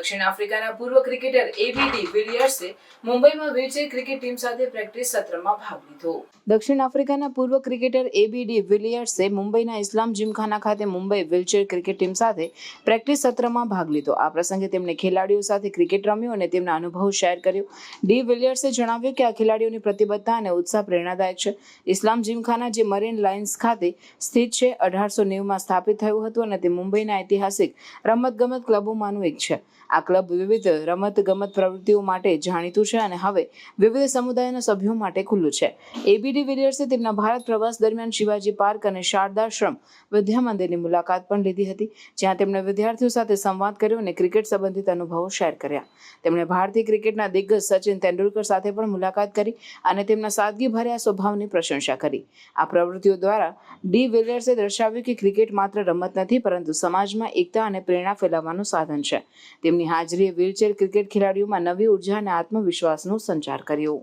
દક્ષિણ આફ્રિકાના પૂર્વ ક્રિકેટર એબીડી વિલિયર્સે મુંબઈમાં વ્હીલચેર ક્રિકેટ ટીમ સાથે પ્રેક્ટિસ સત્રમાં ભાગ લીધો. દક્ષિણ આફ્રિકાના પૂર્વ ક્રિકેટર એબીડી વિલિયર્સે મુંબઈના ઇસ્લામ જીમખાના ખાતે મુંબઈ વ્હીલચેર ક્રિકેટ ટીમ સાથે પ્રેક્ટિસ સત્રમાં ભાગ લીધો. આ પ્રસંગે તેમણે ખેલાડીઓ સાથે ક્રિકેટ રમ્યું અને તેમના અનુભવ શેર કર્યો. ડી વિલિયર્સે જણાવ્યું કે આ ખેલાડીઓની પ્રતિબદ્ધતા અને ઉત્સાહ પ્રેરણાદાયક છે. ઇસ્લામ જીમખાના જે મરીન લાઇન્સ ખાતે સ્થિત છે, અઢારસો નેવુંમાં સ્થાપિત થયું હતું અને તે મુંબઈના ઐતિહાસિક રમતગમત ક્લબોમાંનું એક છે. આ ક્લબ વિવિધ રમત ગમત પ્રવૃત્તિઓ માટે જાણીતું છે અને હવે વિવિધ સમુદાયના સભ્યો માટે ખુલ્લું છે. એબીડી વિલિયર્સે તેમના ભારત પ્રવાસ દરમિયાન શિવાજી પાર્ક અને શારદાશ્રમ વિદ્યા મંદિરની મુલાકાત પણ લીધી હતી, જ્યાં તેમણે વિદ્યાર્થીઓ સાથે સંવાદ કર્યો અને ક્રિકેટ સંબંધિત અનુભવો શેર કર્યા. તેમણે ભારતીય ક્રિકેટના દિગ્ગજ સચિન તેંડુલકર સાથે પણ મુલાકાત કરી અને તેમના સાદગીભર્યા સ્વભાવની પ્રશંસા કરી. આ પ્રવૃત્તિઓ દ્વારા ડી વિલિયર્સે દર્શાવ્યું કે ક્રિકેટ માત્ર રમત નથી, પરંતુ સમાજમાં એકતા અને પ્રેરણા ફેલાવવાનું સાધન છે. તેમની હાજરીએ વ્હીલચેર ક્રિકેટ ખેલાડીઓમાં નવી ઊર્જા અને આત્મવિશ્વાસનો સંચાર કર્યો.